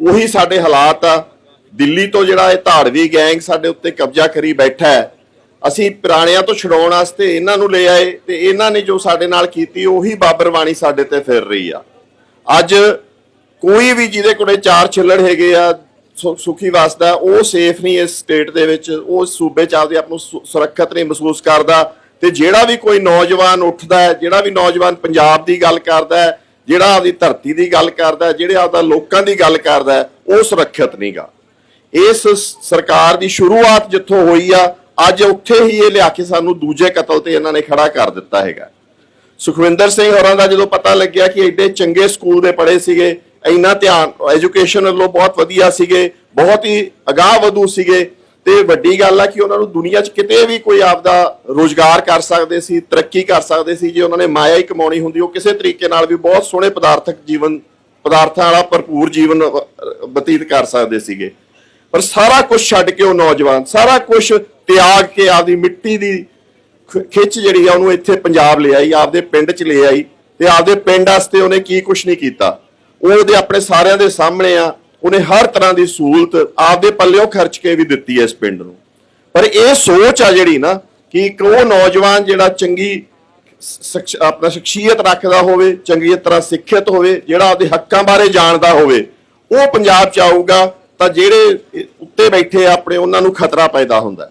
ਉਹੀ ਸਾਡੇ ਹਾਲਾਤ ਆ। ਦਿੱਲੀ ਤੋਂ ਜਿਹੜਾ ਇਹ ਧਾੜਵੀ ਗੈਂਗ ਸਾਡੇ ਉੱਤੇ ਕਬਜ਼ਾ ਕਰੀ ਬੈਠਾ ਹੈ। ਅਸੀਂ ਪੁਰਾਣਿਆਂ ਤੋਂ ਛਡਾਉਣ ਵਾਸਤੇ ਇਹਨਾਂ ਨੂੰ ਲੈ ਆਏ ਤੇ ਇਹਨਾਂ ਨੇ ਜੋ ਸਾਡੇ ਨਾਲ ਕੀਤੀ, ਉਹੀ ਬਾਬਰਵਾਣੀ ਸਾਡੇ ਤੇ ਫਿਰ ਰਹੀ ਆ। ਅੱਜ ਕੋਈ ਵੀ ਜਿਹਦੇ ਕੋਲੇ ਚਾਰ ਛਿੱਲੜ ਹੈਗੇ ਆ ਸੁਖੀ ਵਸਦਾ ਉਹ ਸੇਫ ਨਹੀਂ ਇਸ ਸਟੇਟ ਦੇ ਵਿੱਚ, ਉਹ ਸੂਬੇ ਚ ਆਪਦੇ ਆਪ ਨੂੰ ਸੁਰੱਖਿਅਤ ਨਹੀਂ ਮਹਿਸੂਸ ਕਰਦਾ ਤੇ ਜਿਹੜਾ ਵੀ ਕੋਈ ਨੌਜਵਾਨ ਉੱਠਦਾ ਹੈ, ਜਿਹੜਾ ਵੀ ਨੌਜਵਾਨ ਪੰਜਾਬ ਦੀ ਗੱਲ ਕਰਦਾ ਹੈ ਜਿਹੜਾ ਆਪਦੀ ਧਰਤੀ ਦੀ ਗੱਲ ਕਰਦਾ, ਜਿਹੜੇ ਆਪਦਾ ਲੋਕਾਂ ਦੀ ਗੱਲ ਕਰਦਾ, ਉਹ ਸੁਰੱਖਿਅਤ ਨਹੀਂਗਾ। ਇਸ ਸਰਕਾਰ ਦੀ ਸ਼ੁਰੂਆਤ ਜਿੱਥੋਂ ਹੋਈ ਆ, ਅੱਜ ਉੱਥੇ ਹੀ ਇਹ ਲਿਆ ਕੇ ਸਾਨੂੰ ਦੂਜੇ ਕਤਲ ਤੇ ਇਹਨਾਂ ਨੇ ਖੜਾ ਕਰ ਦਿੱਤਾ ਹੈਗਾ। ਸੁਖਵਿੰਦਰ ਸਿੰਘ ਹੋਰਾਂ ਦਾ ਜਦੋਂ ਪਤਾ ਲੱਗਿਆ ਕਿ ਐਡੇ ਚੰਗੇ ਸਕੂਲ ਦੇ ਪੜ੍ਹੇ ਸੀਗੇ, ਇੰਨਾ ਧਿਆਨ, ਐਜੂਕੇਸ਼ਨ ਵੱਲੋਂ ਬਹੁਤ ਵਧੀਆ ਸੀਗੇ, ਬਹੁਤ ਹੀ ਅਗਾਹ ਵਧੂ ਸੀਗੇ ਤੇ ਵੱਡੀ ਗੱਲ ਆ ਕਿ ਉਹਨਾਂ ਨੂੰ ਦੁਨੀਆ 'ਚ ਕਿਤੇ ਵੀ ਕੋਈ ਆਪਦਾ ਰੋਜ਼ਗਾਰ ਕਰ ਸਕਦੇ ਸੀ, ਤਰੱਕੀ ਕਰ ਸਕਦੇ ਸੀ, ਜੇ ਉਹਨਾਂ ਨੇ ਮਾਇਆ ਹੀ ਕਮਾਉਣੀ ਹੁੰਦੀ, ਉਹ ਕਿਸੇ ਤਰੀਕੇ ਨਾਲ ਵੀ ਬਹੁਤ ਸੋਹਣੇ ਪਦਾਰਥਕ ਜੀਵਨ, ਪਦਾਰਥਾਂ ਵਾਲਾ ਭਰਪੂਰ ਜੀਵਨ ਬਤੀਤ ਕਰ ਸਕਦੇ ਸੀਗੇ। ਪਰ ਸਾਰਾ ਕੁਝ ਛੱਡ ਕੇ ਉਹ ਨੌਜਵਾਨ, ਸਾਰਾ ਕੁਝ ਤਿਆਗ ਕੇ ਆਪਦੀ ਮਿੱਟੀ ਦੀ ਖਿੱਚ ਜਿਹੜੀ ਆ, ਉਹਨੂੰ ਇੱਥੇ ਪੰਜਾਬ ਲੈ ਆਈ, ਆਪਦੇ ਪਿੰਡ 'ਚ ਲੈ ਆਈ ਤੇ ਆਪਦੇ ਪਿੰਡ ਵਾਸਤੇ ਉਹਨੇ ਕੀ ਕੁਝ ਨਹੀਂ ਕੀਤਾ। ਉਹ ਉਹਦੇ ਆਪਣੇ ਸਾਰਿਆਂ ਦੇ ਸਾਹਮਣੇ ਆ ਉਹਨੇ ਹਰ ਤਰ੍ਹਾਂ ਦੀ ਸਹੂਲਤ ਆਪਦੇ ਪੱਲਿਓਂ ਖਰਚ ਕੇ ਵੀ ਦਿੱਤੀ ਹੈ ਇਸ ਪਿੰਡ ਨੂੰ। ਪਰ ਇਹ ਸੋਚ ਆ ਜਿਹੜੀ ਨਾ ਕਿ ਇੱਕ ਉਹ ਨੌਜਵਾਨ ਜਿਹੜਾ ਚੰਗੀ ਆਪਣਾ ਸ਼ਖਸੀਅਤ ਰੱਖਦਾ ਹੋਵੇ, ਚੰਗੀ ਤਰ੍ਹਾਂ ਸਿੱਖਿਅਤ ਹੋਵੇ, ਜਿਹੜਾ ਆਪਦੇ ਹੱਕਾਂ ਬਾਰੇ ਜਾਣਦਾ ਹੋਵੇ, ਉਹ ਪੰਜਾਬ ਚ ਆਊਗਾ ਤਾਂ ਜਿਹੜੇ ਉੱਤੇ ਬੈਠੇ ਆਪਣੇ ਉਹਨਾਂ ਨੂੰ ਖਤਰਾ ਪੈਦਾ ਹੁੰਦਾ।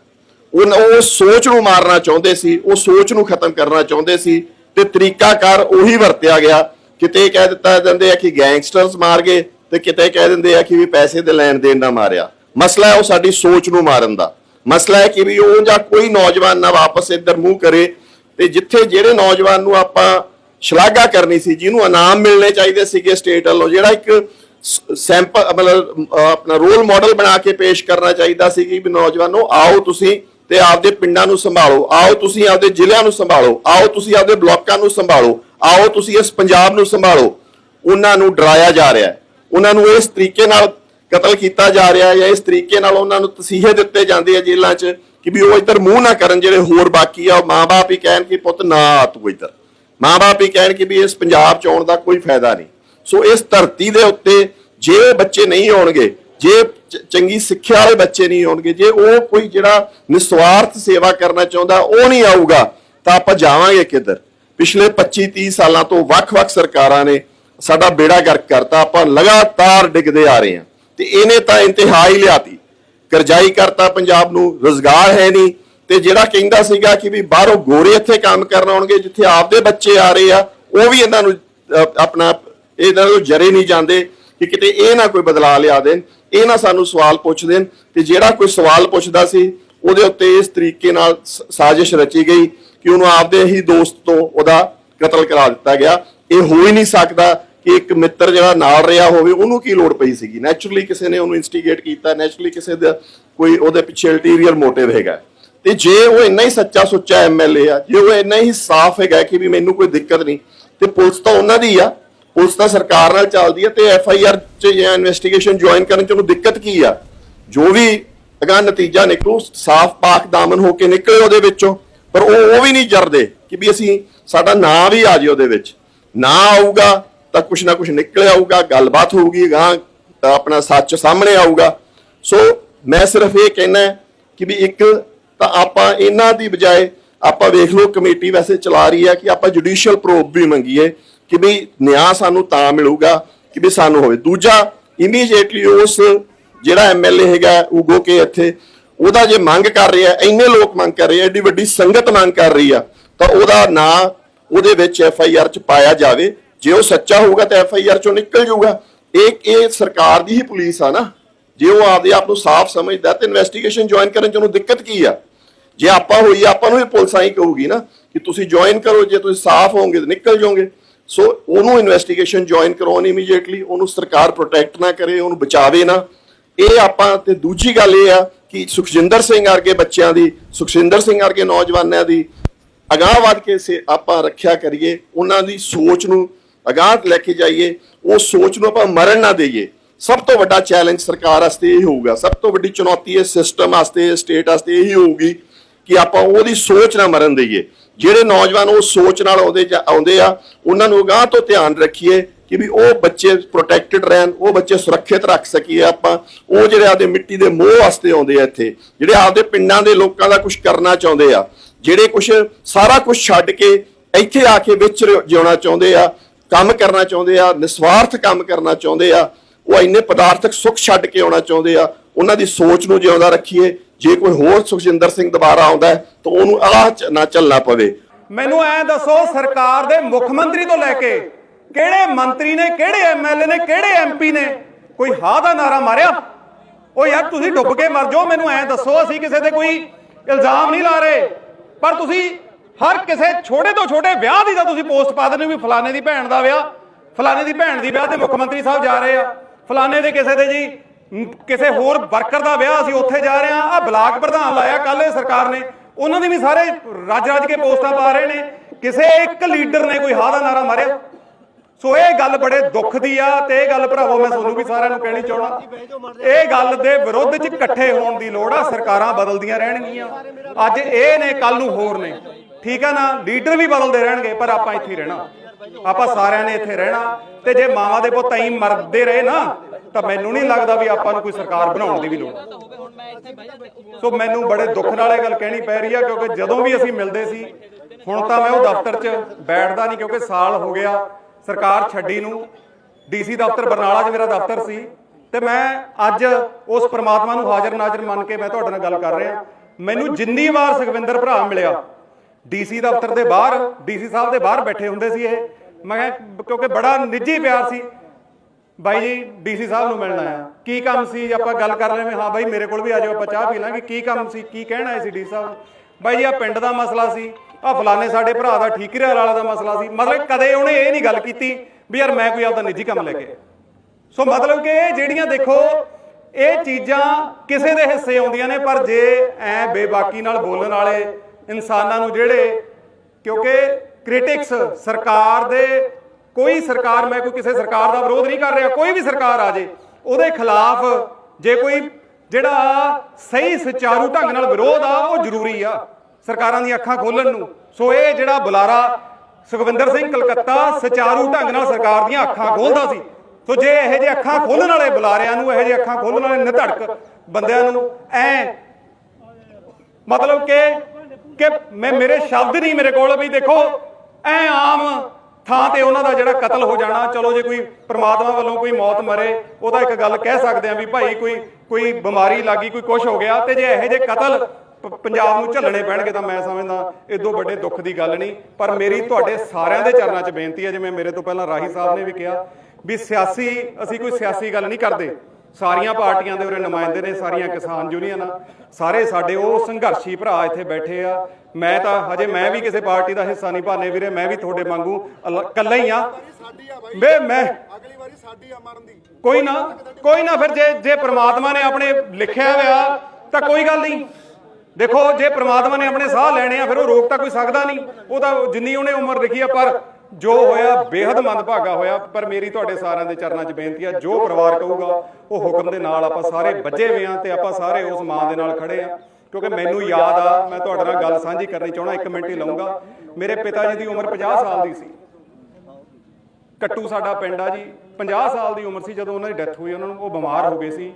ਉਹ ਉਹ ਸੋਚ ਨੂੰ ਮਾਰਨਾ ਚਾਹੁੰਦੇ ਸੀ, ਉਹ ਸੋਚ ਨੂੰ ਖਤਮ ਕਰਨਾ ਚਾਹੁੰਦੇ ਸੀ ਤੇ ਤਰੀਕਾਕਾਰ ਉਹੀ ਵਰਤਿਆ ਗਿਆ। ਕਿਤੇ ਕਹਿ ਦਿੱਤਾ ਜਾਂਦੇ ਆ ਕਿ ਗੈਂਗਸਟਰਸ ਮਾਰ ਗਏ ਤੇ ਕਿਤੇ ਕਹਿ ਦਿੰਦੇ ਆ ਕਿ ਵੀ ਪੈਸੇ ਦੇ ਲੈਣ ਦੇਣ ਦਾ ਮਾਰਿਆ। ਮਸਲਾ ਹੈ ਉਹ ਸਾਡੀ ਸੋਚ ਨੂੰ ਮਾਰਨ ਦਾ। ਮਸਲਾ ਹੈ ਕਿ ਵੀ ਉਹ ਜਾਂ ਕੋਈ ਨੌਜਵਾਨ ਨਾ ਵਾਪਸ ਇੱਧਰ ਮੂੰਹ ਕਰੇ ਤੇ ਜਿੱਥੇ ਜਿਹੜੇ ਨੌਜਵਾਨ ਨੂੰ ਆਪਾਂ ਸ਼ਲਾਘਾ ਕਰਨੀ ਸੀ, ਜਿਹਨੂੰ ਇਨਾਮ ਮਿਲਣੇ ਚਾਹੀਦੇ ਸੀਗੇ ਸਟੇਟ ਵੱਲੋਂ, ਜਿਹੜਾ ਇੱਕ ਸੈਂਪਲ, ਮਤਲਬ ਆਪਣਾ ਰੋਲ ਮਾਡਲ ਬਣਾ ਕੇ ਪੇਸ਼ ਕਰਨਾ ਚਾਹੀਦਾ ਸੀ ਕਿ ਵੀ ਨੌਜਵਾਨੋ ਆਓ ਤੁਸੀਂ ਤੇ ਆਪਦੇ ਪਿੰਡਾਂ ਨੂੰ ਸੰਭਾਲੋ, ਆਓ ਤੁਸੀਂ ਆਪਦੇ ਜ਼ਿਲ੍ਹਿਆਂ ਨੂੰ ਸੰਭਾਲੋ, ਆਓ ਤੁਸੀਂ ਆਪਦੇ ਬਲਾਕਾਂ ਨੂੰ ਸੰਭਾਲੋ, ਆਓ ਤੁਸੀਂ ਇਸ ਪੰਜਾਬ ਨੂੰ ਸੰਭਾਲੋ। ਉਹਨਾਂ ਨੂੰ ਡਰਾਇਆ ਜਾ ਰਿਹਾ ਹੈ। ਉਹਨਾਂ ਨੂੰ ਇਸ ਤਰੀਕੇ ਨਾਲ ਕਤਲ ਕੀਤਾ ਜਾ ਰਿਹਾ ਹੈ ਜਾਂ ਇਸ ਤਰੀਕੇ ਨਾਲ ਉਹਨਾਂ ਨੂੰ ਤਸੀਹੇ ਦਿੱਤੇ ਜਾਂਦੇ ਆ ਜੇਲ੍ਹਾਂ 'ਚ ਕਿ ਵੀ ਉਹ ਇੱਧਰ ਮੂੰਹ ਨਾ ਕਰਨ ਜਿਹੜੇ ਹੋਰ ਬਾਕੀ ਆ, ਉਹ ਮਾਂ-ਬਾਪ ਹੀ ਕਹਿਣ ਕਿ ਪੁੱਤ ਨਾ ਆ ਤੂੰ ਇੱਧਰ। ਮਾਂ-ਬਾਪ ਹੀ ਕਹਿਣ ਕਿ ਵੀ ਇਸ ਪੰਜਾਬ 'ਚ ਆਉਣ ਦਾ ਕੋਈ ਫਾਇਦਾ ਨਹੀਂ। ਸੋ ਇਸ ਧਰਤੀ ਦੇ ਉੱਤੇ ਜੇ ਬੱਚੇ ਨਹੀਂ ਆਉਣਗੇ, ਜੇ ਚੰਗੀ ਸਿੱਖਿਆ ਵਾਲੇ ਬੱਚੇ ਨਹੀਂ ਆਉਣਗੇ, ਜੇ ਉਹ ਕੋਈ ਜਿਹੜਾ ਨਿਸਵਾਰਥ ਸੇਵਾ ਕਰਨਾ ਚਾਹੁੰਦਾ, ਉਹ ਨਹੀਂ ਆਊਗਾ, ਤਾਂ ਆਪਾਂ ਜਾਵਾਂਗੇ ਕਿੱਧਰ? ਪਿਛਲੇ 25 30 ਸਾਲਾਂ ਤੋਂ ਵੱਖ-ਵੱਖ ਸਰਕਾਰਾਂ ਨੇ ਸਾਡਾ ਬੇੜਾ ਗਰਕ ਕਰਤਾ, ਆਪਾਂ ਲਗਾਤਾਰ ਡਿੱਗਦੇ ਆ ਰਹੇ ਹਾਂ। ਤੇ ਇਹਨੇ ਤਾਂ ਇੰਤਹਾ ਹੀ ਲਿਆਤੀ। ਕਰਜ਼ਾਈ ਕਰਤਾ ਪੰਜਾਬ ਨੂੰ, ਰੋਜ਼ਗਾਰ ਹੈ ਨਹੀਂ। ਤੇ ਜਿਹੜਾ ਕਹਿੰਦਾ ਸੀਗਾ ਕਿ ਵੀ ਬਾਹਰੋਂ ਗੋਰੇ ਇੱਥੇ ਕੰਮ ਕਰਨ ਆਉਣਗੇ, ਜਿੱਥੇ ਆਪਦੇ ਬੱਚੇ ਆ ਰਹੇ ਆ, ਉਹ ਵੀ ਇਹਨਾਂ ਨੂੰ ਆਪਣਾ, ਇਹਨਾਂ ਨੂੰ ਜਰੇ ਨਹੀਂ ਜਾਂਦੇ ਕਿ ਕਿਤੇ ਇਹ ਨਾ ਕੋਈ ਬਦਲਾ ਲਿਆ ਦੇਣ। ਇਹ ਨਾ ਸਾਨੂੰ ਸਵਾਲ ਪੁੱਛ ਦੇਣ। ਤੇ ਜਿਹੜਾ ਕੋਈ ਸਵਾਲ ਪੁੱਛਦਾ ਸੀ, ਉਹਦੇ ਉੱਤੇ ਇਸ ਤਰੀਕੇ ਨਾਲ ਸਾਜ਼ਿਸ਼ ਰਚੀ ਗਈ ਕਿ ਉਹਨੂੰ ਆਪਦੇ ਹੀ ਦੋਸਤ ਤੋਂ ਉਹਦਾ ਕਤਲ ਕਰਾ ਦਿੱਤਾ ਗਿਆ। ਇਹ ਹੋ ਹੀ ਨਹੀਂ ਸਕਦਾ ਕਿ ਇੱਕ ਮਿੱਤਰ ਜਿਹੜਾ ਨਾਲ ਰਿਹਾ ਹੋਵੇ, ਉਹਨੂੰ ਕੀ ਲੋੜ ਪਈ ਸੀਗੀ? ਨੈਚੁਰਲੀ ਕਿਸੇ ਨੇ ਉਹਨੂੰ ਇਨਸਟੀਗੇਟ ਕੀਤਾ ਨੈਚੁਰਲੀ ਕਿਸੇ ਦਾ ਕੋਈ ਉਹਦੇ ਪਿੱਛੇ ਅਲਟੀਰੀਅਰ ਮੋਟਿਵ ਹੈਗਾ। ਤੇ ਜੇ ਉਹ ਇੰਨਾ ਹੀ ਸੱਚਾ ਸੁੱਚਾ ਐਮਐਲਏ ਆ, ਜੇ ਉਹ ਇੰਨਾ ਹੀ ਸਾਫ਼ ਹੈਗਾ ਕਿ ਵੀ ਮੈਨੂੰ ਕੋਈ ਦਿੱਕਤ ਨਹੀਂ, ਤੇ ਪੁਲਿਸ ਤਾਂ ਉਹਨਾਂ ਦੀ ਆ। ਪੁਲਿਸ ਤਾਂ ਸਰਕਾਰ ਨਾਲ ਚੱਲਦੀ ਆ ਤੇ ਐਫ ਆਈ ਆਰ ਚ ਜਾਂ ਇਨਵੈਸਟੀਗੇਸ਼ਨ ਜੁਆਇਨ ਕਰਨ ਚ ਉਹਨੂੰ ਦਿੱਕਤ ਕੀ ਆ? ਜੋ ਵੀ ਅਗਾ ਨਤੀਜਾ ਨਿਕਲੂ, ਸਾਫ਼ ਪਾਕ ਦਾਮਨ ਹੋ ਕੇ ਨਿਕਲੇ ਉਹਦੇ ਵਿੱਚੋਂ। ਪਰ ਉਹ ਉਹ ਵੀ ਨਹੀਂ ਜਰਦੇ ਕਿ ਵੀ ਅਸੀਂ ਸਾਡਾ ਨਾਂ ਵੀ ਆ ਜੇ ਉਹਦੇ ਵਿੱਚ। ਨਾ ਆਊਗਾ ਤਾਂ ਕੁਛ ਨਾ ਕੁਛ ਨਿਕਲ ਆਊਗਾ, ਗੱਲਬਾਤ ਹੋਊਗੀ ਗਾਂ ਆਪਣਾ ਸੱਚ ਸਾਹਮਣੇ ਆਊਗਾ। ਸੋ ਮੈਂ ਸਿਰਫ ਇਹ ਕਹਿਣਾ ਕਿ ਵੀ ਇੱਕ ਤਾਂ ਆਪਾਂ ਇਹਨਾਂ ਦੀ ਬਜਾਏ ਆਪਾਂ ਵੇਖ ਲਓ, ਕਮੇਟੀ ਵੈਸੇ ਚਲਾ ਰਹੀ ਹੈ ਕਿ ਆਪਾਂ ਜੁਡੀਸ਼ੀਅਲ ਪ੍ਰੋਬ ਵੀ ਮੰਗੀਏ ਕਿ ਵੀ ਨਿਆਂ ਸਾਨੂੰ ਤਾਂ ਮਿਲੂਗਾ ਕਿ ਵੀ ਸਾਨੂੰ ਹੋਵੇ। ਦੂਜਾ ਇਮੀਡੀਏਟਲੀ ਉਸ ਜਿਹੜਾ ਐਮਐਲਏ ਹੈਗਾ, ਉਗੋ ਕੇ ਇੱਥੇ, ਉਹਦਾ ਜੇ ਮੰਗ ਕਰ ਰਿਹਾ, ਇੰਨੇ ਲੋਕ ਮੰਗ ਕਰ ਰਹੇ ਆ, ਏਡੀ ਵੱਡੀ ਸੰਗਤ ਮੰਗ ਕਰ ਰਹੀ ਆ, ਤਾਂ ਉਹਦਾ ਨਾਂ ਉਹਦੇ ਵਿੱਚ ਐਫ ਆਈ ਆਰ ਚ ਪਾਇਆ ਜਾਵੇ। ਜੇ ਉਹ ਸੱਚਾ ਹੋਊਗਾ ਤਾਂ ਐਫ ਆਈ ਆਰ ਚੋਂ ਨਿਕਲ ਜਾਊਗਾ। ਇਹ ਇਹ ਸਰਕਾਰ ਦੀ ਹੀ ਪੁਲਿਸ ਆ ਨਾ। ਜੇ ਉਹ ਆਪਦੇ ਆਪ ਨੂੰ ਸਾਫ਼ ਸਮਝਦਾ ਤੇ ਇਨਵੈਸਟੀਗੇਸ਼ਨ ਜੁਆਇਨ ਕਰਨ ਚ ਉਹਨੂੰ ਦਿੱਕਤ ਕੀ ਆ? ਜੇ ਆਪਾਂ ਹੋਈ, ਆਪਾਂ ਨੂੰ ਵੀ ਪੁਲਿਸ ਆਈ ਕਹੂਗੀ ਨਾ ਕਿ ਤੁਸੀਂ ਜੁਆਇਨ ਕਰੋ, ਜੇ ਤੁਸੀਂ ਸਾਫ਼ ਹੋਵੋਗੇ ਤਾਂ ਨਿਕਲ ਜਾਓਗੇ। ਸੋ ਉਹਨੂੰ ਇਨਵੈਸਟੀਗੇਸ਼ਨ ਜੁਆਇਨ ਕਰਾਉਣ ਇਮੀਡੀਏਟਲੀ ਉਹਨੂੰ ਸਰਕਾਰ ਪ੍ਰੋਟੈਕਟ ਨਾ ਕਰੇ, ਉਹਨੂੰ ਬਚਾਵੇ ਨਾ। ਇਹ ਆਪਾਂ ਤੇ ਦੂਜੀ ਗੱਲ ਇਹ ਆ ਕਿ ਸੁਖਜਿੰਦਰ ਸਿੰਘ ਵਰਗੇ ਬੱਚਿਆਂ ਦੀ, ਸੁਖਜਿੰਦਰ ਸਿੰਘ ਵਰਗੇ ਨੌਜਵਾਨਾਂ ਦੀ ਅਗਾਂਹ ਵੱਧ ਕੇ ਸੇ ਆਪਾਂ ਰੱਖਿਆ ਕਰੀਏ। ਉਹਨਾਂ ਦੀ ਸੋਚ ਨੂੰ ਅਗਾਂਹ ਲੈ ਕੇ ਜਾਈਏ, ਉਹ ਸੋਚ ਨੂੰ ਆਪਾਂ ਮਰਨ ਨਾ ਦੇਈਏ। ਸਭ ਤੋਂ ਵੱਡਾ ਚੈਲੰਜ ਸਰਕਾਰ ਵਾਸਤੇ ਇਹ ਹੋਊਗਾ। ਸਭ ਤੋਂ ਵੱਡੀ ਚੁਣੌਤੀ ਇਹ ਸਿਸਟਮ ਵਾਸਤੇ ਸਟੇਟ ਵਾਸਤੇ ਇਹੀ ਹੋਊਗੀ ਕਿ ਆਪਾਂ ਉਹਦੀ ਸੋਚ ਨਾ ਮਰਨ ਦੇਈਏ। ਜਿਹੜੇ ਨੌਜਵਾਨ ਉਹ ਸੋਚ ਨਾਲ ਆਉਂਦੇ ਆਉਂਦੇ ਆ, ਉਹਨਾਂ ਨੂੰ ਅਗਾਂਹ ਤੋਂ ਧਿਆਨ ਰੱਖੀਏ ਕਿ ਵੀ ਉਹ ਬੱਚੇ ਪ੍ਰੋਟੈਕਟਡ ਰਹਿਣ, ਉਹ ਬੱਚੇ ਸੁਰੱਖਿਅਤ ਰੱਖ ਸਕੀਏ ਆਪਾਂ। ਉਹ ਜਿਹੜੇ ਆਪਦੇ ਮਿੱਟੀ ਦੇ ਮੋਹ ਵਾਸਤੇ ਆਉਂਦੇ ਆ ਇੱਥੇ, ਜਿਹੜੇ ਆਪਦੇ ਪਿੰਡਾਂ ਦੇ ਲੋਕਾਂ ਦਾ ਕੁਝ ਕਰਨਾ ਚਾਹੁੰਦੇ ਆ, ਜਿਹੜੇ ਕੁਝ ਸਾਰਾ ਕੁਝ ਛੱਡ ਕੇ ਇੱਥੇ ਆ ਕੇ ਵਿੱਚ ਜਿਉਣਾ ਚਾਹੁੰਦੇ ਆ ਕੰਮ ਕਰਨਾ ਚਾਹੁੰਦੇ ਆ, ਨਿਸਵਾਰਥ ਕੰਮ ਕਰਨਾ ਚਾਹੁੰਦੇ ਆ, ਉਹ ਇੰਨੇ ਪਦਾਰਥਕ ਸੁੱਖ ਛੱਡ ਕੇ ਆਉਣਾ ਚਾਹੁੰਦੇ ਆ, ਉਹਨਾਂ ਦੀ ਸੋਚ ਨੂੰ ਜਿਉਂਦਾ ਰੱਖੀਏ, ਜੇ ਕੋਈ ਹੋਰ ਸੁਖਜਿੰਦਰ ਸਿੰਘ ਦੁਬਾਰਾ ਆਉਂਦਾ ਤਾਂ ਉਹਨੂੰ ਆਹ ਨਾ ਚੱਲਣਾ ਪਵੇ। ਮੈਨੂੰ ਐ ਦੱਸੋ, ਸਰਕਾਰ ਦੇ ਮੁੱਖ ਮੰਤਰੀ ਤੋਂ ਲੈ ਕੇ ਕਿਹੜੇ ਮੰਤਰੀ ਨੇ, ਕਿਹੜੇ ਐਮਐਲਏ ਨੇ, ਕਿਹੜੇ ਐਮਪੀ ਨੇ ਕੋਈ ਹਾਂ ਦਾ ਨਾਰਾ ਮਾਰਿਆ? ਉਹ ਯਾਰ ਤੁਸੀਂ ਡੁੱਬ ਕੇ ਮਰ ਜਾਓ, ਮੈਨੂੰ ਐ ਦੱਸੋ, ਅਸੀਂ ਕਿਸੇ ਤੇ ਕੋਈ ਇਲਜ਼ਾਮ ਨਹੀਂ ਲਾ ਰਹੇ। ਪਰ ਤੁਸੀਂ ਹਰ ਕਿਸੇ ਛੋਟੇ ਤੋਂ ਛੋਟੇ ਵਿਆਹ ਦੀ ਤਾਂ ਤੁਸੀਂ ਪੋਸਟ ਪਾ ਦਿੰਦੇ ਹੋ ਵੀ ਫਲਾਣੇ ਦੀ ਭੈਣ ਦਾ ਵਿਆਹ, ਫਲਾਣੇ ਦੀ ਭੈਣ ਦੀ ਵਿਆਹ ਤੇ ਮੁੱਖ ਮੰਤਰੀ ਸਾਹਿਬ ਜਾ ਰਹੇ ਆ। ਫਲਾਣੇ ਦੇ ਕਿਸੇ ਦੇ ਜੀ ਕਿਸੇ ਹੋਰ ਵਰਕਰ ਦਾ ਵਿਆਹ ਅਸੀਂ ਉੱਥੇ ਜਾ ਰਹੇ ਆ। ਆ ਬਲਾਕ ਪ੍ਰਧਾਨ ਲਾਇਆ ਕੱਲ ਇਹ ਸਰਕਾਰ ਨੇ। ਉਹਨਾਂ ਦੀ ਵੀ ਸਾਰੇ ਰੱਜ ਰੱਜ ਕੇ ਪੋਸਟਾਂ ਪਾ ਰਹੇ ਨੇ। ਕਿਸੇ ਇੱਕ ਲੀਡਰ ਨੇ ਕੋਈ ਹਾਂ ਦਾ ਨਾਰਾ ਮਾਰਿਆ? ਸੋ ਇਹ ਗੱਲ ਬੜੇ ਦੁੱਖ ਦੀ ਆ ਤੇ ਇਹ ਗੱਲ ਭਰਾਵੋ, ਮੈਂ ਤੁਹਾਨੂੰ ਵੀ ਸਾਰਿਆਂ ਨੂੰ ਕਹਿਣੀ ਚਾਹਣਾ ਇਹ ਗੱਲ ਦੇ ਵਿਰੁੱਧ ਚ ਇਕੱਠੇ ਹੋਣ ਦੀ ਲੋੜ ਆ, ਸਰਕਾਰਾਂ ਬਦਲਦੀਆਂ ਰਹਿਣਗੀਆਂ। ਅੱਜ ਇਹ ਨੇ ਕੱਲ ਨੂੰ ਹੋਰ ਨੇ। ਠੀਕ ਆ ਨਾ? ਲੀਡਰ ਵੀ ਬਦਲਦੇ ਰਹਿਣਗੇ, ਪਰ ਆਪਾਂ ਇੱਥੇ ਰਹਿਣਾ। ਆਪਾਂ ਸਾਰਿਆਂ ਨੇ ਇੱਥੇ ਰਹਿਣਾ। ਤੇ ਜੇ ਮਾਵਾਂ ਦੇ ਪੁੱਤ ਐਂ ਮਰਦੇ ਰਹੇ ਨਾ, ਤਾਂ ਮੈਨੂੰ ਨਹੀਂ ਲੱਗਦਾ ਵੀ ਆਪਾਂ ਨੂੰ ਕੋਈ ਸਰਕਾਰ ਬਣਾਉਣ ਦੀ ਵੀ ਲੋੜ। ਸੋ ਮੈਨੂੰ ਬੜੇ ਦੁੱਖ ਨਾਲ ਇਹ ਗੱਲ ਕਹਿਣੀ ਪੈ ਰਹੀ ਆ, ਕਿਉਂਕਿ ਜਦੋਂ ਵੀ ਅਸੀਂ ਮਿਲਦੇ ਸੀ, ਹੁਣ ਤਾਂ ਮੈਂ ਉਹ ਦਫ਼ਤਰ 'ਚ ਬੈਠਦਾ ਨਹੀਂ, ਕਿਉਂਕਿ ਸਾਲ ਹੋ ਗਿਆ। ਸਰਕਾਰ ਛੱਡੀ ਨੂੰ ਡੀਸੀ ਦਫ਼ਤਰ ਬਰਨਾਲਾ 'ਚ ਮੇਰਾ ਦਫ਼ਤਰ ਸੀ। ਤੇ ਮੈਂ ਅੱਜ ਉਸ ਪ੍ਰਮਾਤਮਾ ਨੂੰ ਹਾਜ਼ਰ ਨਾਜ਼ਰ ਮੰਨ ਕੇ ਮੈਂ ਤੁਹਾਡੇ ਨਾਲ ਗੱਲ ਕਰ ਰਿਹਾ। ਮੈਨੂੰ ਜਿੰਨੀ ਵਾਰ ਸੁਖਵਿੰਦਰ ਭਰਾ ਮਿਲਿਆ ਡੀਸੀ ਦਫ਼ਤਰ ਦੇ ਬਾਹਰ ਡੀਸੀ ਸਾਹਿਬ ਦੇ ਬਾਹਰ ਬੈਠੇ ਹੁੰਦੇ ਸੀ ਇਹ। ਮੈਂ ਕਿਉਂਕਿ ਬੜਾ ਨਿੱਜੀ ਪਿਆਰ ਸੀ। ਬਾਈ ਜੀ ਡੀਸੀ ਸਾਹਿਬ ਨੂੰ ਮਿਲਣਾ ਆ ਕੀ ਕੰਮ ਸੀ? ਆਪਾਂ ਗੱਲ ਕਰ ਲੈਵੇਂ ਹਾਂ ਬਾਈ ਮੇਰੇ ਕੋਲ ਵੀ ਆ ਜਾਓ ਆਪਾਂ ਚਾਹ ਪੀ ਲਾਂਗੇ। ਕੀ ਕੰਮ ਸੀ? ਕੀ ਕਹਿਣਾ ਹੈ ਸੀ ਡੀਸੀ ਸਾਹਿਬ? ਬਾਈ ਜੀ ਆ ਪਿੰਡ ਦਾ ਮਸਲਾ ਸੀ। ਆ ਫਲਾਣੇ ਸਾਡੇ ਭਰਾ ਦਾ ਠੀਕਰੇ ਵਾਲਾ ਦਾ ਮਸਲਾ ਸੀ। ਮਤਲਬ ਕਦੇ ਉਹਨੇ ਇਹ ਨਹੀਂ ਗੱਲ ਕੀਤੀ ਵੀ ਯਾਰ ਮੈਂ ਕੋਈ ਆਪਦਾ ਨਿੱਜੀ ਕੰਮ ਲੈ ਕੇ ਸੋ ਮਤਲਬ ਕਿ ਇਹ ਜਿਹੜੀਆਂ ਦੇਖੋ, ਇਹ ਚੀਜ਼ਾਂ ਕਿਸੇ ਦੇ ਹਿੱਸੇ ਆਉਂਦੀਆਂ ਨੇ, ਪਰ ਜੇ ਐ ਬੇਬਾਕੀ ਨਾਲ ਬੋਲਣ ਵਾਲੇ ਇਨਸਾਨਾਂ ਨੂੰ ਜਿਹੜੇ, ਕਿਉਂਕਿ ਕ੍ਰਿਟਿਕਸ ਸਰਕਾਰ ਦੇ, ਕੋਈ ਸਰਕਾਰ, ਮੈਂ ਕੋਈ ਕਿਸੇ ਸਰਕਾਰ ਦਾ ਵਿਰੋਧ ਨਹੀਂ ਕਰ ਰਿਹਾ, ਕੋਈ ਵੀ ਸਰਕਾਰ ਆ ਜੇ, ਉਹਦੇ ਖਿਲਾਫ ਜੇ ਕੋਈ ਜਿਹੜਾ ਸਹੀ ਸੁਚਾਰੂ ਢੰਗ ਨਾਲ ਵਿਰੋਧ ਆ, ਉਹ ਜ਼ਰੂਰੀ ਆ। ਸਰਕਾਰਾਂ ਦੀਆਂ ਅੱਖਾਂ ਖੋਲਣ ਨੂੰ। ਸੋ ਇਹ ਜਿਹੜਾ ਬੁਲਾਰਾ ਸੁਖਵਿੰਦਰ ਸਿੰਘ ਕਲਕੱਤਾ ਸੁਚਾਰੂ ਢੰਗ ਨਾਲ ਸਰਕਾਰ ਦੀਆਂ ਅੱਖਾਂ ਖੋਲਦਾ ਸੀ। ਸੋ ਜੇ ਇਹੋ ਜਿਹੇ ਅੱਖਾਂ ਖੋਲਣ ਵਾਲੇ ਬੁਲਾਰਿਆਂ ਨੂੰ ਇਹੋ ਜਿਹੇ ਅੱਖਾਂ ਖੋਲਣ ਵਾਲੇ ਨਿਧੜਕ ਬੰਦਿਆਂ ਨੂੰ ਐ ਮਤਲਬ ਕਿ ਕਿ ਮੈਂ ਮੇਰੇ ਸ਼ਬਦ ਨਹੀਂ ਮੇਰੇ ਕੋਲ ਵੀ ਦੇਖੋ ਐ ਆਮ ਥਾਂ ਤੇ ਉਹਨਾਂ ਦਾ ਜਿਹੜਾ ਕਤਲ ਹੋ ਜਾਣਾ ਚਲੋ ਜੇ ਕੋਈ ਪ੍ਰਮਾਤਮਾ ਵੱਲੋਂ ਕੋਈ ਮੌਤ ਮਰੇ ਉਹਦਾ ਇੱਕ ਗੱਲ ਕਹਿ ਸਕਦੇ ਆ ਵੀ ਭਾਈ ਕੋਈ ਕੋਈ ਬਿਮਾਰੀ ਲੱਗੀ ਕੋਈ ਕੁਝ ਹੋ ਗਿਆ ਤੇ ਜੇ ਇਹੋ ਜਿਹੇ ਕਤਲ ਪੰਜਾਬ ਨੂੰ ਝੱਲਣੇ ਪੈਣਗੇ ਤਾਂ ਮੈਂ ਸਮਝਦਾ ਇਦੋਂ ਵੱਡੇ ਦੁੱਖ ਦੀ ਗੱਲ ਨਹੀਂ। ਪਰ ਮੇਰੀ ਤੁਹਾਡੇ ਸਾਰਿਆਂ ਦੇ ਚਰਨਾਂ 'ਚ ਬੇਨਤੀ ਹੈ, ਜਿਵੇਂ ਮੇਰੇ ਤੋਂ ਪਹਿਲਾਂ ਰਾਹੀ ਸਾਹਿਬ ਨੇ ਵੀ ਕਿਹਾ ਵੀ ਸਿਆਸੀ, ਅਸੀਂ ਕੋਈ ਸਿਆਸੀ ਗੱਲ ਨਹੀਂ ਕਰਦੇ। ਸਾਰੀਆਂ ਪਾਰਟੀਆਂ ਦੇ ਉਰੇ ਨੁਮਾਇੰਦੇ ਨੇ, ਸਾਰੀਆਂ ਕਿਸਾਨ ਯੂਨੀਅਨਾਂ, ਸਾਰੇ ਸਾਡੇ ਉਹ ਸੰਘਰਸ਼ੀ ਭਰਾ ਇੱਥੇ ਬੈਠੇ ਆ। ਮੈਂ ਤਾਂ ਹਜੇ ਮੈਂ ਵੀ ਕਿਸੇ ਪਾਰਟੀ ਦਾ ਹਿੱਸਾ ਨਹੀਂ ਭਾਨੇ ਵੀਰੇ, ਮੈਂ ਵੀ ਤੁਹਾਡੇ ਵਾਂਗੂ ਅਲ- ਇਕੱਲਾ ਹੀ ਆ। ਵੇ ਮੈਂ ਅਗਲੀ ਵਾਰੀ ਸਾਡੀ ਆ ਮਰਨ ਦੀ ਕੋਈ ਨਾ ਕੋਈ ਨਾ ਫਿਰ ਜੇ ਜੇ ਪ੍ਰਮਾਤਮਾ ਨੇ ਆਪਣੇ ਲਿਖਿਆ ਹੋਇਆ ਤਾਂ ਕੋਈ ਗੱਲ ਨਹੀਂ। ਦੇਖੋ, ਜੇ ਪ੍ਰਮਾਤਮਾ ਨੇ ਆਪਣੇ ਸਾਹ ਲੈਣੇ ਆ, ਫਿਰ ਉਹ ਰੋਕ ਤਾਂ ਕੋਈ ਸਕਦਾ ਨਹੀਂ। ਉਹ ਤਾਂ ਜਿੰਨੀ ਉਹਨੇ ਉਮਰ ਲਿਖੀ ਆ, ਪਰ ਜੋ ਹੋਇਆ ਬੇहद ਮੰਦਭਾਗਾ ਹੋਇਆ। ਪਰ ਮੇਰੀ ਤੁਹਾਡੇ ਸਾਰਿਆਂ ਦੇ ਚਰਨਾਂ 'ਚ ਬੇਨਤੀ ਆ, ਜੋ ਪਰਿਵਾਰ ਕਹੂਗਾ, ਉਹ ਹੁਕਮ ਦੇ ਨਾਲ ਆਪਾਂ ਸਾਰੇ ਵੱਜੇ ਹੋਏ ਆ ਤੇ ਆਪਾਂ ਸਾਰੇ ਉਸ ਮਾਂ ਦੇ ਨਾਲ ਖੜੇ ਆ। ਕਿਉਂਕਿ ਮੈਨੂੰ ਯਾਦ ਆ, ਮੈਂ ਤੁਹਾਡੇ ਨਾਲ ਗੱਲ ਸਾਂਝੀ ਕਰਨੀ ਚਾਹਣਾ ਇੱਕ ਮਿੰਟ ਹੀ ਲਵਾਂਗਾ ਮੇਰੇ ਪਿਤਾ ਜੀ ਦੀ ਉਮਰ 50 ਸਾਲ ਦੀ ਸੀ। ਕੱਟੂ ਸਾਡਾ ਪਿੰਡ ਆ ਜੀ। 50 ਸਾਲ ਦੀ ਉਮਰ ਸੀ ਜਦੋਂ ਉਹਨਾਂ ਦੀ ਡੈਥ ਹੋਈ, ਉਹਨਾਂ ਨੂੰ ਉਹ ਬਿਮਾਰ ਹੋ ਗਏ ਸੀ,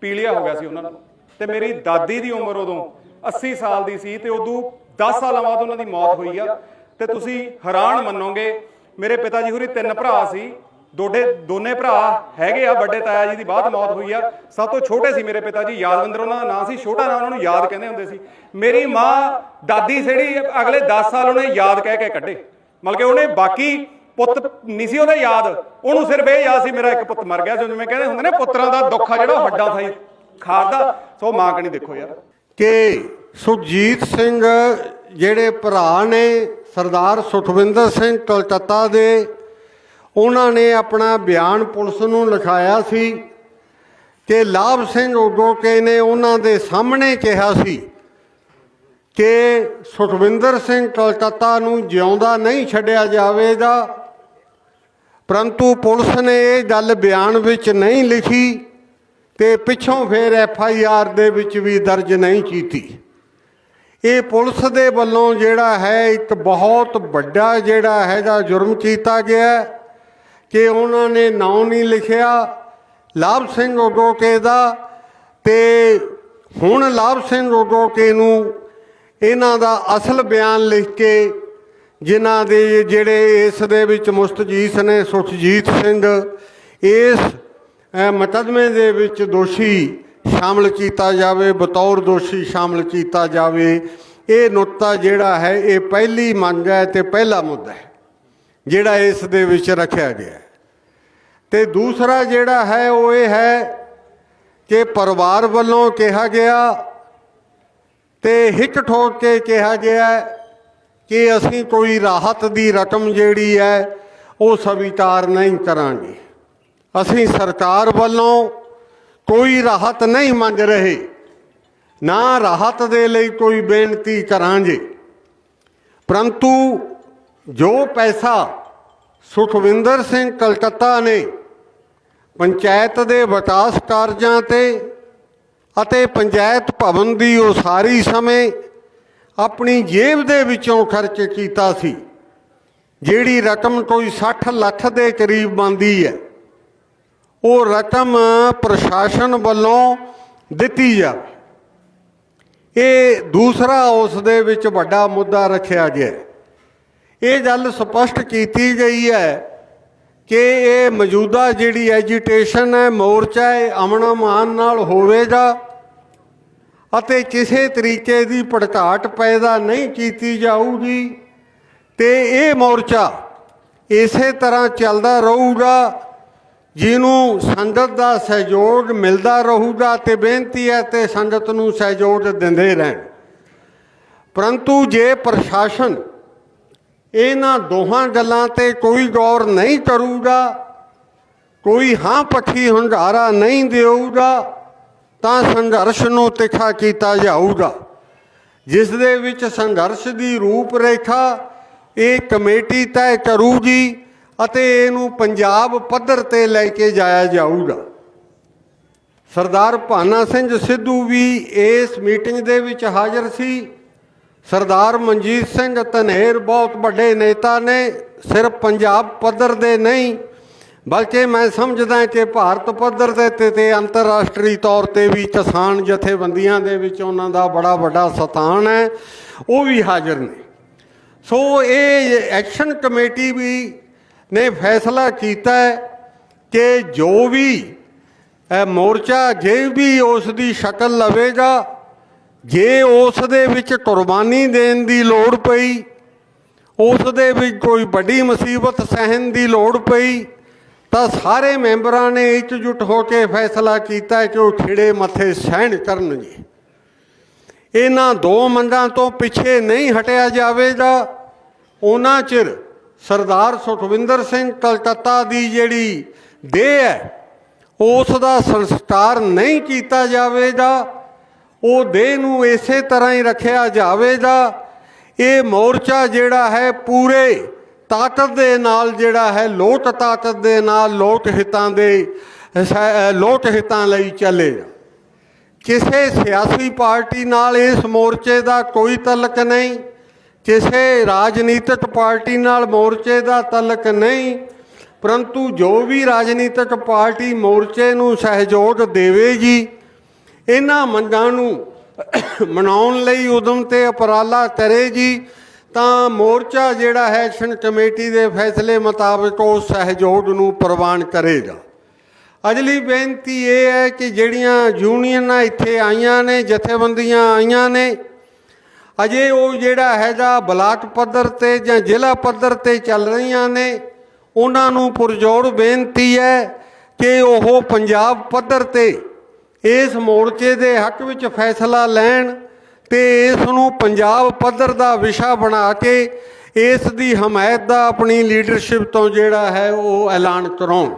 ਪੀਲੀਆ ਹੋ ਗਿਆ ਸੀ ਉਹਨਾਂ ਨੂੰ। ਤੇ ਮੇਰੀ ਦਾਦੀ ਦੀ ਉਮਰ ਉਦੋਂ 80 ਸਾਲ ਦੀ ਸੀ ਤੇ ਉਦੋਂ 10 ਸਾਲਾਂ ਬਾਅਦ ਉਹਨਾਂ ਦੀ ਮੌਤ ਹੋਈ ਆ। ਤੇ ਤੁਸੀਂ ਹੈਰਾਨ ਮੰਨੋਗੇ, ਮੇਰੇ ਪਿਤਾ ਜੀ ਹੋਰੀ ਤਿੰਨ ਭਰਾ ਸੀ। ਦੋਡੇ, ਦੋਨੇ ਭਰਾ ਹੈਗੇ ਆ, ਵੱਡੇ ਤਾਇਆ ਜੀ ਦੀ ਬਾਅਦ ਮੌਤ ਹੋਈ ਆ। ਸਭ ਤੋਂ ਛੋਟੇ ਸੀ ਮੇਰੇ ਪਿਤਾ ਜੀ, ਯਾਦਵਿੰਦਰ ਉਹਨਾਂ ਦਾ ਨਾਂ ਸੀ, ਛੋਟਾ ਨਾਂ ਉਹਨਾਂ ਨੂੰ ਯਾਦ ਕਹਿੰਦੇ ਹੁੰਦੇ ਸੀ। ਮੇਰੀ ਮਾਂ ਦਾਦੀ ਜਿਹੜੀ ਅਗਲੇ 10 ਸਾਲ ਉਹਨੇ ਯਾਦ ਕਹਿ ਕੇ ਕੱਢੇ। ਮਤਲਬ ਕਿ ਉਹਨੇ ਬਾਕੀ ਪੁੱਤ ਨਹੀਂ ਸੀ ਉਹਦਾ ਯਾਦ, ਉਹਨੂੰ ਸਿਰਫ ਇਹ ਯਾਦ ਸੀ, ਮੇਰਾ ਇੱਕ ਪੁੱਤ ਮਰ ਗਿਆ ਜਿਵੇਂ ਕਹਿੰਦੇ ਹੁੰਦੇ ਨੇ, ਪੁੱਤਰਾਂ ਦਾ ਦੁੱਖ ਆ ਜਿਹੜਾ ਉਹ ਹੱਡਾਂ ਥਾਈ ਖਾਦਾ ਸੋ ਮਾਂ ਕਣੀ ਦੇਖੋ ਯਾਰ। ਕਿ ਸੁਖਜੀਤ ਸਿੰਘ ਜਿਹੜੇ ਭਰਾ ਨੇ, ਸਰਦਾਰ ਸੁਖਵਿੰਦਰ ਸਿੰਘ ਕਲਕੱਤਾ ਦੇ, ਉਹਨਾਂ ਨੇ ਆਪਣਾ ਬਿਆਨ ਪੁਲਿਸ ਨੂੰ ਲਿਖਾਇਆ ਸੀ ਕਿ ਲਾਭ ਸਿੰਘ ਉਦੋਕੇ ਨੇ ਉਹਨਾਂ ਦੇ ਸਾਹਮਣੇ ਕਿਹਾ ਸੀ ਕਿ ਸੁਖਵਿੰਦਰ ਸਿੰਘ ਕਲਕੱਤਾ ਨੂੰ ਜਿਉਂਦਾ ਨਹੀਂ ਛੱਡਿਆ ਜਾਵੇਗਾ, ਪਰੰਤੂ ਪੁਲਿਸ ਨੇ ਇਹ ਗੱਲ ਬਿਆਨ ਵਿੱਚ ਨਹੀਂ ਲਿਖੀ। ਤੇ ਪਿੱਛੋਂ ਫਿਰ ਐਫ ਆਈ ਆਰ ਦੇ ਵਿੱਚ ਵੀ ਦਰਜ ਨਹੀਂ ਕੀਤੀ। ਇਹ ਪੁਲਿਸ ਦੇ ਵੱਲੋਂ ਜਿਹੜਾ ਹੈ, ਇੱਕ ਬਹੁਤ ਵੱਡਾ ਜਿਹੜਾ ਹੈਗਾ ਜੁਰਮ ਕੀਤਾ ਗਿਆ ਕਿ ਉਹਨਾਂ ਨੇ ਨਾਂ ਨਹੀਂ ਲਿਖਿਆ। ਲਾਭ ਸਿੰਘ ਉਦੋਕੇ ਦਾ ਤੇ ਹੁਣ ਲਾਭ ਸਿੰਘ ਉਦੋਕੇ ਨੂੰ ਇਹਨਾਂ ਦਾ ਅਸਲ ਬਿਆਨ ਲਿਖ ਕੇ ਜਿਨ੍ਹਾਂ ਦੇ ਜਿਹੜੇ ਇਸ ਦੇ ਵਿੱਚ ਮੁਸਤਜੀਤ ਨੇ ਸੁਖਜੀਤ ਸਿੰਘ, ਇਸ ਅ, ਦੇ ਵਿੱਚ ਦੋਸ਼ੀ ਸ਼ਾਮਲ ਕੀਤਾ ਜਾਵੇ ਬਤੌਰ ਦੋਸ਼ੀ ਸ਼ਾਮਲ ਕੀਤਾ ਜਾਵੇ। ਇਹ ਨੁਕਤਾ ਜਿਹੜਾ ਹੈ ਇਹ ਪਹਿਲੀ ਮੰਗ ਹੈ ਤੇ ਪਹਿਲਾ ਮੁੱਦਾ ਹੈ ਜਿਹੜਾ ਇਸ ਦੇ ਵਿੱਚ ਰੱਖਿਆ ਗਿਆ ਹੈ। ਤੇ ਦੂਸਰਾ ਜਿਹੜਾ ਹੈ ਉਹ ਇਹ ਹੈ ਕਿ ਪਰਿਵਾਰ ਵੱਲੋਂ ਕਿਹਾ ਗਿਆ ਤੇ ਹਿੱਕ ਠੋਕ ਕੇ ਕਿਹਾ ਗਿਆ ਕਿ ਅਸੀਂ ਕੋਈ ਰਾਹਤ ਦੀ ਰਕਮ ਜਿਹੜੀ ਹੈ ਉਹ ਸਵੀਕਾਰ ਨਹੀਂ ਕਰਾਂਗੇ। ਅਸੀਂ ਸਰਕਾਰ ਵੱਲੋਂ ਕੋਈ ਰਾਹਤ ਨਹੀਂ ਮੰਗ ਰਹੇ, ਨਾ ਰਾਹਤ ਦੇ ਲਈ ਕੋਈ ਬੇਨਤੀ ਕਰਾਂਗੇ। ਪਰੰਤੂ ਜੋ ਪੈਸਾ ਸੁਖਵਿੰਦਰ ਸਿੰਘ ਕਲਕੱਤਾ ਨੇ ਪੰਚਾਇਤ ਦੇ ਵਿਕਾਸ ਕਾਰਜਾਂ ਤੇ ਅਤੇ ਪੰਚਾਇਤ ਭਵਨ ਦੀ ਉਸਾਰੀ ਸਮੇਂ ਆਪਣੀ ਜੇਬ ਦੇ ਵਿੱਚੋਂ ਖਰਚ ਕੀਤਾ ਸੀ, ਜਿਹੜੀ ਰਕਮ ਕੋਈ 60 ਲੱਖ ਦੇ ਕਰੀਬ ਬਣਦੀ ਹੈ। ਉਹ ਰਕਮ ਪ੍ਰਸ਼ਾਸਨ ਵੱਲੋਂ ਦਿੱਤੀ ਜਾਵੇ ਇਹ ਦੂਸਰਾ ਉਸ ਦੇ ਵਿੱਚ ਵੱਡਾ ਮੁੱਦਾ ਰੱਖਿਆ ਗਿਆ। ਇਹ ਗੱਲ ਸਪਸ਼ਟ ਕੀਤੀ ਗਈ ਹੈ ਕਿ ਇਹ ਮੌਜੂਦਾ ਜਿਹੜੀ ਐਜੀਟੇਸ਼ਨ ਹੈ, ਮੋਰਚਾ ਹੈ, ਅਮਨ ਅਮਾਨ ਨਾਲ ਹੋਵੇਗਾ ਅਤੇ ਕਿਸੇ ਤਰੀਕੇ ਦੀ ਭੜਕਾਟ ਪੈਦਾ ਨਹੀਂ ਕੀਤੀ ਜਾਊਗੀ ਤੇ ਇਹ ਮੋਰਚਾ ਇਸੇ ਤਰ੍ਹਾਂ ਚੱਲਦਾ ਰਹੂਗਾ ਜਿਹਨੂੰ ਸੰਗਤ ਦਾ ਸਹਿਯੋਗ ਮਿਲਦਾ ਰਹੂਗਾ ਤੇ ਬੇਨਤੀ ਹੈ ਤੇ ਸੰਗਤ ਨੂੰ ਸਹਿਯੋਗ ਦਿੰਦੇ ਰਹਿਣ। ਪਰੰਤੂ ਜੇ ਪ੍ਰਸ਼ਾਸਨ ਇਹਨਾਂ ਦੋਹਾਂ ਗੱਲਾਂ ਤੇ ਕੋਈ ਗੌਰ ਨਹੀਂ ਕਰੂਗਾ, ਕੋਈ ਹਾਂ ਪੱਖੀ ਹੁੰਗਾਰਾ ਨਹੀਂ ਦੇਊਗਾ, ਤਾਂ ਸੰਘਰਸ਼ ਨੂੰ ਤਿੱਖਾ ਕੀਤਾ ਜਾਊਗਾ। ਜਿਸ ਦੇ ਵਿੱਚ ਸੰਘਰਸ਼ ਦੀ ਰੂਪ ਰੇਖਾ ਇਹ ਕਮੇਟੀ ਤੈਅ ਕਰੂਗੀ ਅਤੇ ਇਹਨੂੰ ਪੰਜਾਬ ਪੱਧਰ ਤੇ ਲੈ ਕੇ ਜਾਇਆ ਜਾਊਗਾ। ਸਰਦਾਰ ਭਾਨਾ ਸਿੰਘ ਸਿੱਧੂ ਵੀ ਇਸ ਮੀਟਿੰਗ ਦੇ ਵਿੱਚ ਹਾਜ਼ਰ ਸੀ। ਸਰਦਾਰ ਮਨਜੀਤ ਸਿੰਘ ਧਨੇਰ ਬਹੁਤ ਵੱਡੇ ਨੇਤਾ ਨੇ, ਸਿਰਫ ਪੰਜਾਬ ਪੱਧਰ ਦੇ ਨਹੀਂ, ਬਲਕਿ ਮੈਂ ਸਮਝਦਾ ਕਿ ਭਾਰਤ ਪੱਧਰ ਦੇ ਤੇ ਤੇ ਅੰਤਰਰਾਸ਼ਟਰੀ ਤੌਰ ਤੇ ਵੀ ਕਿਸਾਨ ਜਥੇਬੰਦੀਆਂ ਦੇ ਵਿੱਚ ਉਹਨਾਂ ਦਾ ਬੜਾ ਵੱਡਾ ਸਥਾਨ ਹੈ, ਉਹ ਵੀ ਹਾਜ਼ਰ ਨੇ। ਸੋ ਇਹ ਐਕਸ਼ਨ ਕਮੇਟੀ ਵੀ ਨੇ ਫੈਸਲਾ ਕੀਤਾ ਹੈ ਕਿ ਜੋ ਵੀ ਮੋਰਚਾ ਜੇ ਵੀ ਉਸ ਦੀ ਸ਼ਕਲ ਲਵੇਗਾ, ਜੇ ਉਸ ਦੇ ਵਿੱਚ ਕੁਰਬਾਨੀ ਦੇਣ ਦੀ ਲੋੜ ਪਈ, ਉਸ ਦੇ ਵਿੱਚ ਕੋਈ ਵੱਡੀ ਮੁਸੀਬਤ ਸਹਿਣ ਦੀ ਲੋੜ ਪਈ, ਤਾਂ ਸਾਰੇ ਮੈਂਬਰਾਂ ਨੇ ਇਕਜੁੱਟ ਹੋ ਕੇ ਫੈਸਲਾ ਕੀਤਾ ਕਿ ਉਹ ਖਿੜੇ ਮੱਥੇ ਸਹਿਣ ਕਰਨਗੇ। ਇਹਨਾਂ ਦੋ ਮੰਗਾਂ ਤੋਂ ਪਿੱਛੇ ਨਹੀਂ ਹਟਿਆ ਜਾਵੇਗਾ, ਉਹਨਾਂ ਚਿਰ ਸਰਦਾਰ ਸੁਖਵਿੰਦਰ ਸਿੰਘ ਕਲਕੱਤਾ ਦੀ ਜਿਹੜੀ ਦੇਹ ਹੈ, ਉਸ ਦਾ ਸੰਸਕਾਰ ਨਹੀਂ ਕੀਤਾ ਜਾਵੇਗਾ, ਉਹ ਦੇਹ ਨੂੰ ਇਸੇ ਤਰ੍ਹਾਂ ਹੀ ਰੱਖਿਆ ਜਾਵੇਗਾ। ਇਹ ਮੋਰਚਾ ਜਿਹੜਾ ਹੈ, ਪੂਰੇ ਤਾਕਤ ਦੇ ਨਾਲ ਜਿਹੜਾ ਹੈ ਲੋਕ ਤਾਕਤ ਦੇ ਨਾਲ ਲੋਕ ਹਿੱਤਾਂ ਦੇ, ਸ- ਲੋਕ ਹਿੱਤਾਂ ਲਈ ਚੱਲੇਗਾ ਕਿਸੇ ਸਿਆਸੀ ਪਾਰਟੀ ਨਾਲ ਇਸ ਮੋਰਚੇ ਦਾ ਕੋਈ ਤਲਕ ਨਹੀਂ। ਕਿਸੇ ਰਾਜਨੀਤਿਕ ਪਾਰਟੀ ਨਾਲ ਮੋਰਚੇ ਦਾ ਤਲਕ ਨਹੀਂ, ਪਰੰਤੂ ਜੋ ਵੀ ਰਾਜਨੀਤਿਕ ਪਾਰਟੀ ਮੋਰਚੇ ਨੂੰ ਸਹਿਯੋਗ ਦੇਵੇਗੀ ਇਹਨਾਂ ਮੰਗਾਂ ਨੂੰ ਮਨਾਉਣ ਲਈ ਉਦਮ ਤੇ ਉਪਰਾਲਾ ਕਰੇਗੀ ਤਾਂ ਮੋਰਚਾ ਜਿਹੜਾ ਹੈ ਐਕਸ਼ਨ ਕਮੇਟੀ ਦੇ ਫੈਸਲੇ ਮੁਤਾਬਕ ਉਹ ਸਹਿਯੋਗ ਨੂੰ ਪ੍ਰਵਾਨ ਕਰੇਗਾ। ਅਗਲੀ ਬੇਨਤੀ ਇਹ ਹੈ ਕਿ ਜਿਹੜੀਆਂ ਯੂਨੀਅਨਾਂ ਇੱਥੇ ਆਈਆਂ ਨੇ, ਜਥੇਬੰਦੀਆਂ ਆਈਆਂ ਨੇ ਅਜੇ ਉਹ ਜਿਹੜਾ ਹੈਗਾ ਬਲਾਕ ਪੱਧਰ ਤੇ ਜਾਂ ਜ਼ਿਲ੍ਹਾ ਪੱਧਰ ਤੇ ਚੱਲ ਰਹੀਆਂ ਨੇ, ਉਹਨਾਂ ਨੂੰ ਪੁਰਜੋਰ ਬੇਨਤੀ ਹੈ ਕਿ ਉਹ ਪੰਜਾਬ ਪੱਧਰ ਤੇ ਇਸ ਮੋਰਚੇ ਦੇ ਹੱਕ ਵਿੱਚ ਫੈਸਲਾ ਲੈਣ ਤੇ ਇਸ ਨੂੰ ਪੰਜਾਬ ਪੱਧਰ ਦਾ ਵਿਸ਼ਾ ਬਣਾ ਕੇ ਇਸ ਦੀ ਹਮਾਇਤ ਦਾ ਆਪਣੀ ਲੀਡਰਸ਼ਿਪ ਤੋਂ ਜਿਹੜਾ ਹੈ ਉਹ ਐਲਾਨ ਕਰਾਉਣ।